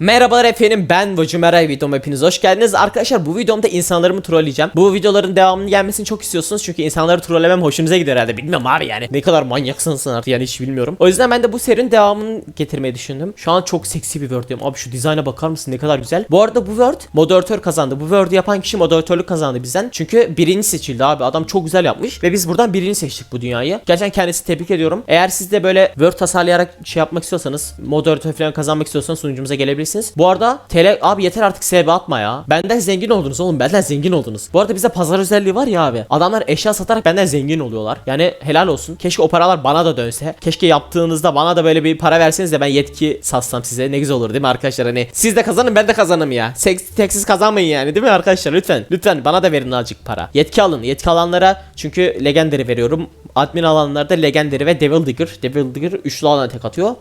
Merhabalar efendim ben Vocumeray videoma hepiniz hoş geldiniz. Arkadaşlar bu videomda insanlarımı trolleyeceğim. Bu videoların devamının gelmesini çok istiyorsunuz çünkü insanları trollemem hoşunuza gidiyor herhalde. Bilmiyorum abi yani. Ne kadar manyaksınız artık yani hiç bilmiyorum. O yüzden ben de bu serinin devamını getirmeyi düşündüm. Şu an çok seksi bir Word. Abi şu dizayna bakar mısın ne kadar güzel. Bu arada bu Word moderatör kazandı. Bu Word'ü yapan kişi moderatörlük kazandı bizden. Çünkü birinci seçildi abi. Adam çok güzel yapmış ve biz buradan birini seçtik bu dünyayı. Gerçekten kendisi tebrik ediyorum. Eğer siz de böyle Word tasarlayarak şey yapmak istiyorsanız, moderatör falan kazanmak istiyorsanız sunucumuza gelebilirsiniz. Bu arada TL abi yeter artık SB atma ya. Benden zengin oldunuz oğlum. Benden zengin oldunuz. Bu arada bize pazar özelliği var ya abi. Adamlar eşya satarak benden zengin oluyorlar. Yani helal olsun. Keşke o paralar bana da dönse. Keşke yaptığınızda bana da böyle bir para verseniz de ben yetki satsam size. Ne güzel olur değil mi arkadaşlar? Hani siz de kazanın ben de kazanım ya. Seks, teksiz kazanmayın yani değil mi arkadaşlar? Lütfen. Lütfen bana da verin azıcık para. Yetki alın. Yetki alanlara çünkü legendary veriyorum. Admin alanlarda legendary ve devil digger. Devil digger üçlü alana tek atıyor.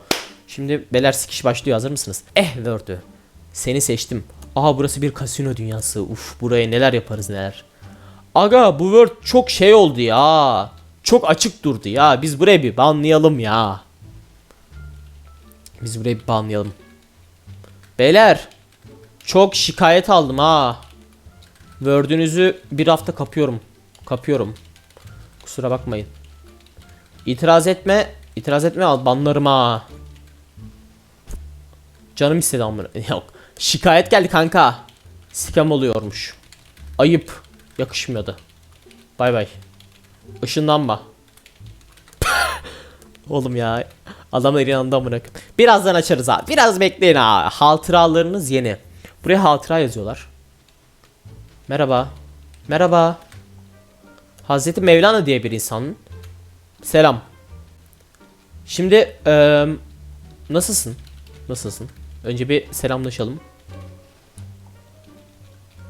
Şimdi beler sikiş başlıyor hazır mısınız? Eh Word'ü. Seni seçtim. Aha burası bir kasino dünyası. Uf buraya neler yaparız neler. Aga bu Word çok şey oldu ya. Çok açık durdu ya. Biz buraya bir banlayalım ya. Biz buraya bir banlayalım. Beyler. Çok şikayet aldım ha. Word'ünüzü bir hafta kapıyorum. Kapıyorum. Kusura bakmayın. İtiraz etme. İtiraz etme al banlarım ha. Canım istedi amına. Yok. Şikayet geldi kanka. Scam oluyormuş. Ayıp. Yakışmıyordu. Bay bay. Işınlanma. Oğlum ya. Adamlar yanında amına. Birazdan açarız abi. Biraz bekleyin ha. Hatıralarınız yeni. Buraya hatıra yazıyorlar. Merhaba. Merhaba. Hazreti Mevlana diye bir insan. Selam. Şimdi eee nasılsın? Nasılsın? Önce bir selamlaşalım.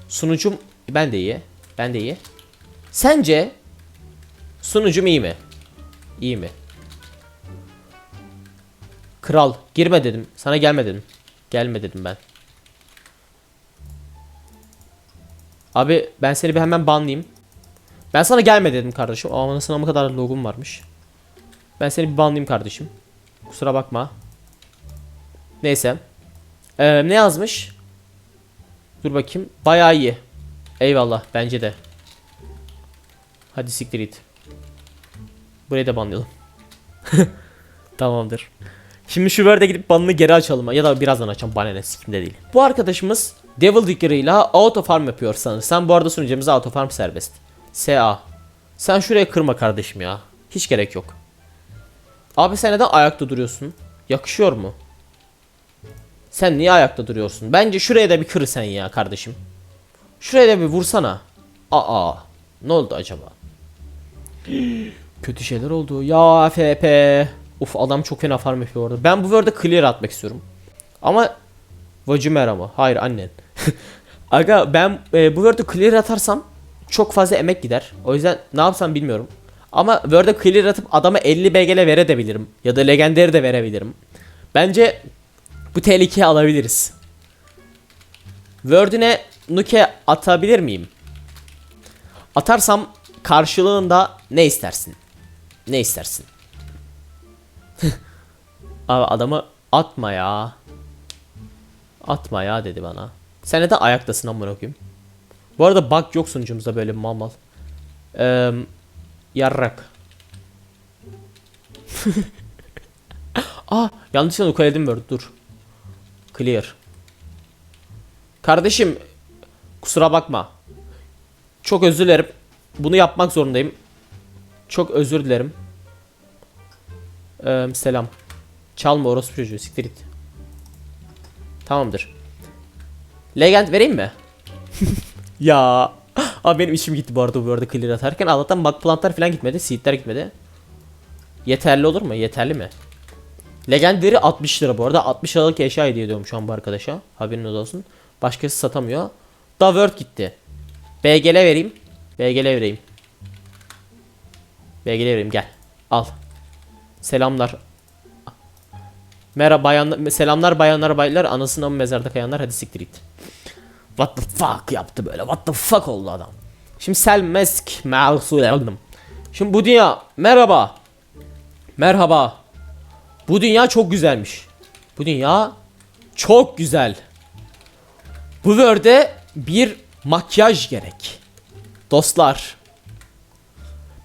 Sunucum ben de iyi. Ben de iyi. Sence sunucum iyi mi? İyi mi? Kral girme dedim. Sana gelme dedim. Gelme dedim ben. Abi ben seni bir hemen banlayayım. Ben sana gelme dedim kardeşim. Ama nasıl ama kadar logum varmış. Ben seni bir banlayayım kardeşim. Kusura bakma. Neyse. Ee, ne yazmış? Dur bakayım. Bayağı iyi. Eyvallah bence de. Hadi siktir it. Burayı da banlayalım. Tamamdır. Şimdi şu Word'e gidip banını geri açalım. Ya da birazdan açalım. Bana ne sikimde değil. Bu arkadaşımız Devil Digger ile auto farm yapıyor sanırsam. Bu arada sunucumuzda auto farm serbest. SA. Sen şuraya kırma kardeşim ya. Hiç gerek yok. Abi sen neden ayakta duruyorsun? Yakışıyor mu? Sen niye ayakta duruyorsun? Bence şuraya da bir kır sen ya kardeşim. Şuraya da bir vursana. Aa. Ne oldu acaba? Kötü şeyler oldu. Ya FP. Uf adam çok fena farm yapıyor orada. Ben bu word'e clear atmak istiyorum. Ama Vacimer ama. Hayır annen. Aga ben e, bu word'e clear atarsam çok fazla emek gider. O yüzden ne yapsam bilmiyorum. Ama word'e clear atıp adama 50 BGL verebilirim. Ya da legendary de verebilirim. Bence bu tehlikeyi alabiliriz. Word'üne nuke atabilir miyim? Atarsam karşılığında ne istersin? Ne istersin? Abi adamı atma ya. Atma ya dedi bana. Sen neden ayaktasın amına koyayım? Bu arada bug yok sunucumuzda böyle mal mal. Eee yarrak. Aa yanlışlıkla nukaledim böyle dur. Clear. Kardeşim kusura bakma. Çok özür dilerim. Bunu yapmak zorundayım. Çok özür dilerim. Ee, selam. Çalma orospu çocuğu siktir git. Tamamdır. Legend vereyim mi? ya. Abi benim içim gitti bu arada bu arada clear atarken. Allah'tan bug plantlar falan gitmedi. Seedler gitmedi. Yeterli olur mu? Yeterli mi? Legendary 60 lira bu arada. 60 liralık eşya hediye ediyorum şu an bu arkadaşa. Haberiniz olsun. Başkası satamıyor. Da Word gitti. BGL vereyim. BGL vereyim. BGL vereyim gel. Al. Selamlar. Merhaba bayanlar, selamlar bayanlar baylar anasına mı mezarda kayanlar hadi siktir git. What the fuck yaptı böyle what the fuck oldu adam. Şimdi Selmesk Mağsul aldım. Şimdi bu dünya merhaba. Merhaba. Bu dünya çok güzelmiş. Bu dünya Çok güzel. Bu Word'e bir makyaj gerek. Dostlar.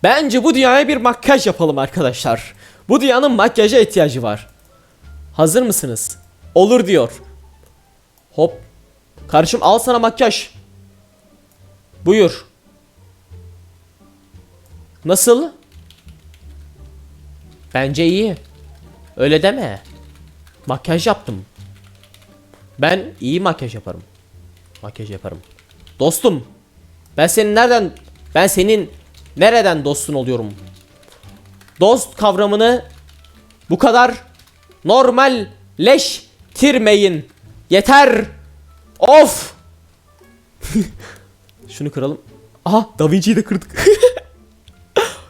Bence bu dünyaya bir makyaj yapalım arkadaşlar. Bu dünyanın makyaja ihtiyacı var. Hazır mısınız? Olur diyor. Hop. Karışım al sana makyaj. Buyur. Nasıl? Bence iyi. Öyle deme. Makyaj yaptım. Ben iyi makyaj yaparım. Makyaj yaparım. Dostum. Ben senin nereden ben senin nereden dostun oluyorum? Dost kavramını bu kadar normalleştirmeyin. Yeter. Of. Şunu kıralım. Aha Da Vinci'yi de kırdık.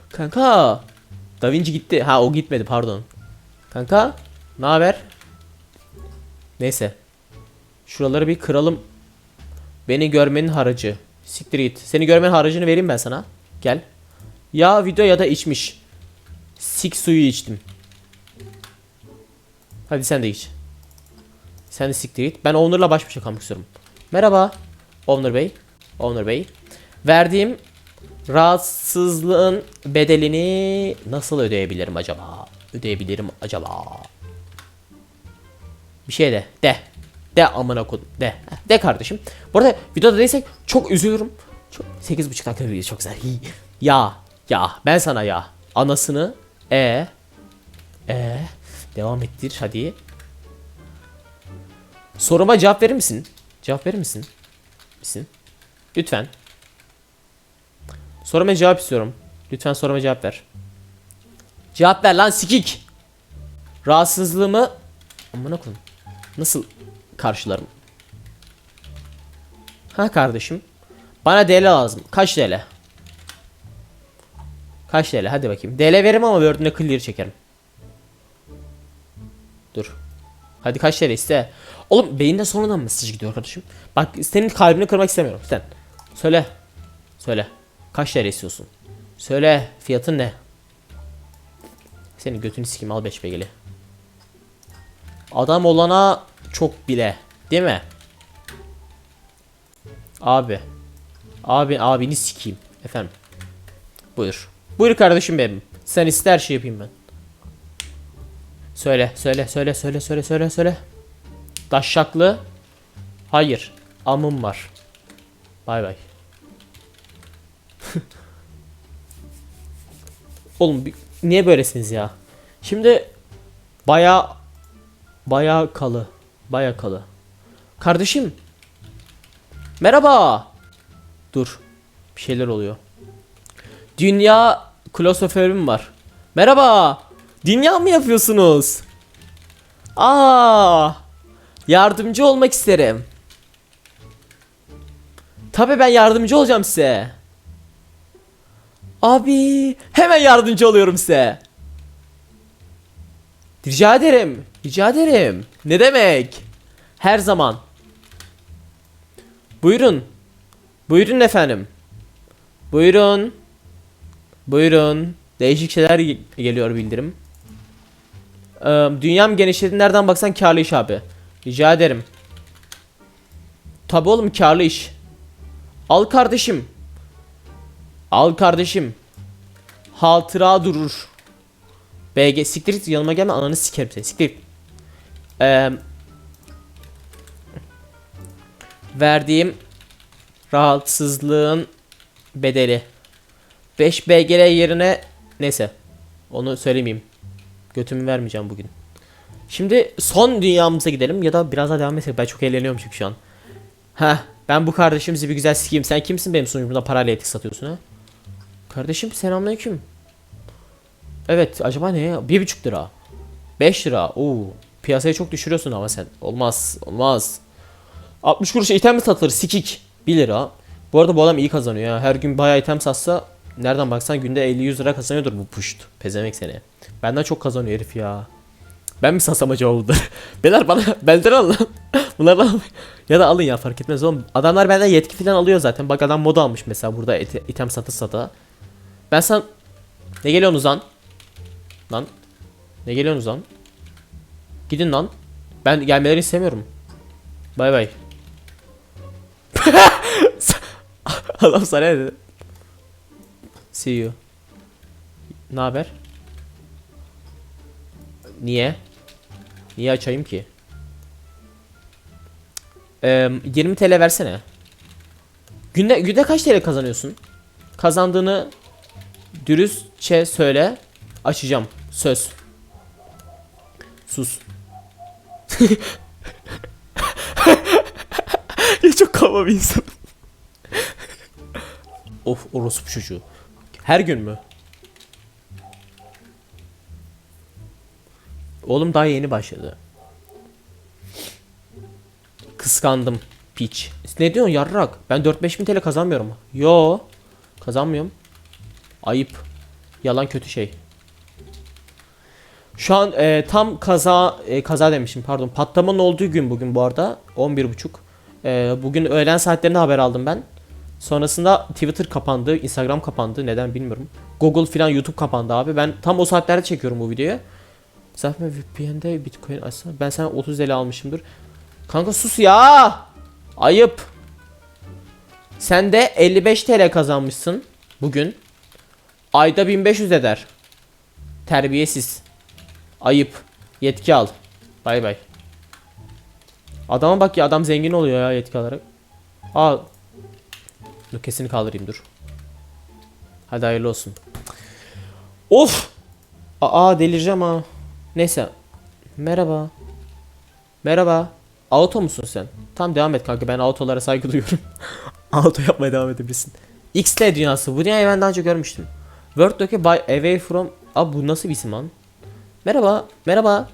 Kanka. Da Vinci gitti. Ha o gitmedi pardon. Kanka. Ne haber? Neyse. Şuraları bir kıralım. Beni görmenin haracı. Siktir git. Seni görmenin haracını vereyim ben sana. Gel. Ya video ya da içmiş. Sik suyu içtim. Hadi sen de iç. Sen de siktir git. Ben Owner'la baş başa kalmak istiyorum. Merhaba. Owner Bey. Owner Bey. Verdiğim rahatsızlığın bedelini nasıl ödeyebilirim acaba? Ödeyebilirim acaba? Bir şey de. De. De amına kodum. De. De kardeşim. Bu arada videoda değilsek çok üzülürüm. Çok 8.5 dakika video çok güzel. Ya. Ya. Ben sana ya. Anasını. E. E. Devam ettir hadi. Soruma cevap verir misin? Cevap verir misin? Misin? Lütfen. Soruma cevap istiyorum. Lütfen soruma cevap ver. Cevap ver lan sikik. Rahatsızlığımı amına koyayım. Nasıl karşılarım? Ha kardeşim. Bana DL lazım. Kaç DL? Kaç DL? Hadi bakayım. DL veririm ama Word'üne clear çekerim. Dur. Hadi kaç TL iste. Oğlum beyinde sonradan mesaj gidiyor kardeşim. Bak senin kalbini kırmak istemiyorum. Sen. Söyle. Söyle. Kaç TL istiyorsun? Söyle. Fiyatın ne? Senin götünü sikeyim al 5 begeli. Adam olana çok bile. Değil mi? Abi. Abi abini sikeyim. Efendim. Buyur. Buyur kardeşim benim. Sen iste her şey yapayım ben. Söyle, söyle, söyle, söyle, söyle, söyle, söyle. Daşşaklı. Hayır. Amım var. Bay bay. Oğlum bir- niye böylesiniz ya? Şimdi baya baya kalı. Baya kalı. Kardeşim. Merhaba. Dur. Bir şeyler oluyor. Dünya klosoförüm var. Merhaba. Dünya mı yapıyorsunuz? Aa! Yardımcı olmak isterim. Tabii ben yardımcı olacağım size. Abi, hemen yardımcı oluyorum size. Rica ederim. Rica ederim. Ne demek? Her zaman. Buyurun. Buyurun efendim. Buyurun. Buyurun. Değişik şeyler ge- geliyor bildirim. Dünyam genişledi nereden baksan karlı iş abi. Rica ederim. Tabi oğlum karlı iş. Al kardeşim. Al kardeşim. Hatıra durur. BG siktir git yanıma gelme ananı sikerim seni siktir. Ee, verdiğim rahatsızlığın bedeli. 5 BGL yerine neyse onu söylemeyeyim. Götümü vermeyeceğim bugün. Şimdi son dünyamıza gidelim ya da biraz daha devam etsek ben çok eğleniyorum çünkü şu an. Heh ben bu kardeşimizi bir güzel sikeyim. Sen kimsin benim sunucumda parayla etik satıyorsun ha? Kardeşim selamünaleyküm. Evet acaba ne? Bir buçuk lira. 5 lira. Oo. Piyasayı çok düşürüyorsun ama sen. Olmaz. Olmaz. 60 kuruş item mi satılır? Sikik. 1 lira. Bu arada bu adam iyi kazanıyor ya. Her gün bayağı item satsa nereden baksan günde 50-100 lira kazanıyordur bu puşt. Pezemek seni. Benden çok kazanıyor herif ya. Ben mi satsam acaba bunları? Beyler bana benden alın lan. Bunları alın. Ya da alın ya fark etmez oğlum. Adamlar benden yetki falan alıyor zaten. Bak adam mod almış mesela burada ite- item satı sata. Ben sen ne geliyorsunuz lan? Lan. Ne geliyorsunuz lan? Gidin lan. Ben gelmelerini istemiyorum. Bay bay. Adam sana ne dedi? See you. Ne haber? Niye? Niye açayım ki? Ee, 20 TL versene. Günde günde kaç TL kazanıyorsun? Kazandığını dürüstçe söyle. Açacağım. Söz. Sus. ya çok kaba bir insan. of orospu çocuğu. Her gün mü? Oğlum daha yeni başladı. Kıskandım. Piç. Ne diyorsun yarrak? Ben 4-5 bin TL kazanmıyorum. Yo. Kazanmıyorum. Ayıp. Yalan kötü şey. Şu an e, tam kaza e, kaza demişim pardon. Patlamanın olduğu gün bugün bu arada 11.30 e, bugün öğlen saatlerinde haber aldım ben. Sonrasında Twitter kapandı Instagram kapandı neden bilmiyorum. Google filan YouTube kapandı abi. Ben tam o saatlerde çekiyorum bu videoyu. Zaten VPN'de Bitcoin açsana. Ben sana 30 TL almışımdır. Kanka sus ya! Ayıp. Sen de 55 TL kazanmışsın bugün ayda 1500 eder terbiyesiz Ayıp. Yetki al. Bay bay. Adama bak ya adam zengin oluyor ya yetki alarak. Aa. Dur kesini kaldırayım dur. Hadi hayırlı olsun. Of. Aa delireceğim ha. Neyse. Merhaba. Merhaba. Auto musun sen? Tamam devam et kanka ben autolara saygı duyuyorum. Auto yapmaya devam edebilirsin. XT dünyası. Bu dünyayı ben daha önce görmüştüm. World'daki by away from... Abi bu nasıl bir isim lan? Merhaba, merhaba.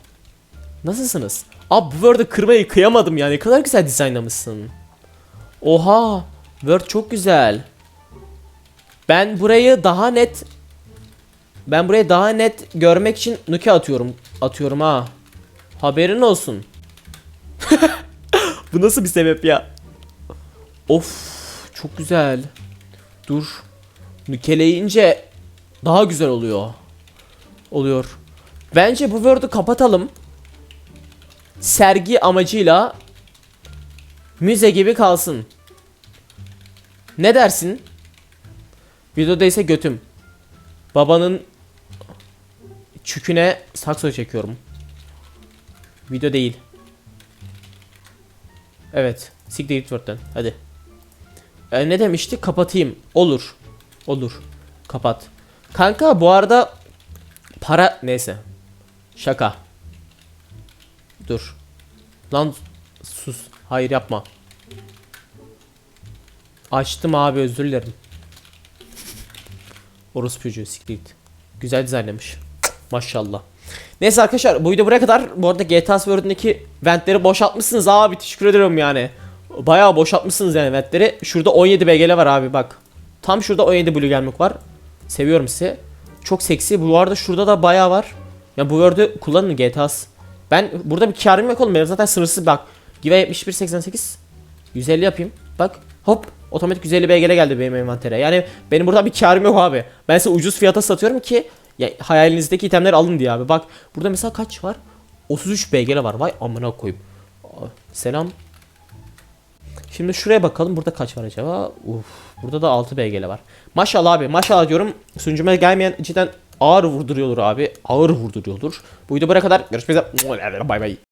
Nasılsınız? Abi bu Word'u kırmayı kıyamadım ya. Ne kadar güzel dizaynlamışsın. Oha, Word çok güzel. Ben burayı daha net ben burayı daha net görmek için nuke atıyorum. Atıyorum ha. Haberin olsun. bu nasıl bir sebep ya? Of, çok güzel. Dur. Nükeleyince daha güzel oluyor. Oluyor. Bence bu Word'u kapatalım. Sergi amacıyla müze gibi kalsın. Ne dersin? Videoda ise götüm. Babanın çüküne sakso çekiyorum. Video değil. Evet. Siktir git Word'den. Hadi. E, ne demişti? Kapatayım. Olur. Olur. Kapat. Kanka bu arada para neyse. Şaka. Dur. Lan sus. Hayır yapma. Açtım abi özür dilerim. Orospu çocuğu siktir git. Güzel dizaynlamış. Maşallah. Neyse arkadaşlar bu video buraya kadar. Bu arada GTA World'deki ventleri boşaltmışsınız abi. Teşekkür ederim yani. Bayağı boşaltmışsınız yani ventleri. Şurada 17 BGL var abi bak. Tam şurada 17 Blue gelmek var. Seviyorum sizi. Çok seksi. Bu arada şurada da bayağı var. Ya bu word'ü kullanın GTA's. Ben burada bir karım yok oğlum. Benim zaten sınırsız bak. Give 7188 150 yapayım. Bak hop otomatik 150 BGL geldi benim envantere. Yani benim burada bir karım yok abi. Ben size ucuz fiyata satıyorum ki ya, hayalinizdeki itemleri alın diye abi. Bak burada mesela kaç var? 33 BGL var. Vay amına koyayım. Selam. Şimdi şuraya bakalım. Burada kaç var acaba? Uf, burada da 6 BGL var. Maşallah abi. Maşallah diyorum. Sunucuma gelmeyen cidden ağır vurduruyordur abi. Ağır vurduruyordur. Bu video buraya kadar. Görüşmek üzere. Bay bay.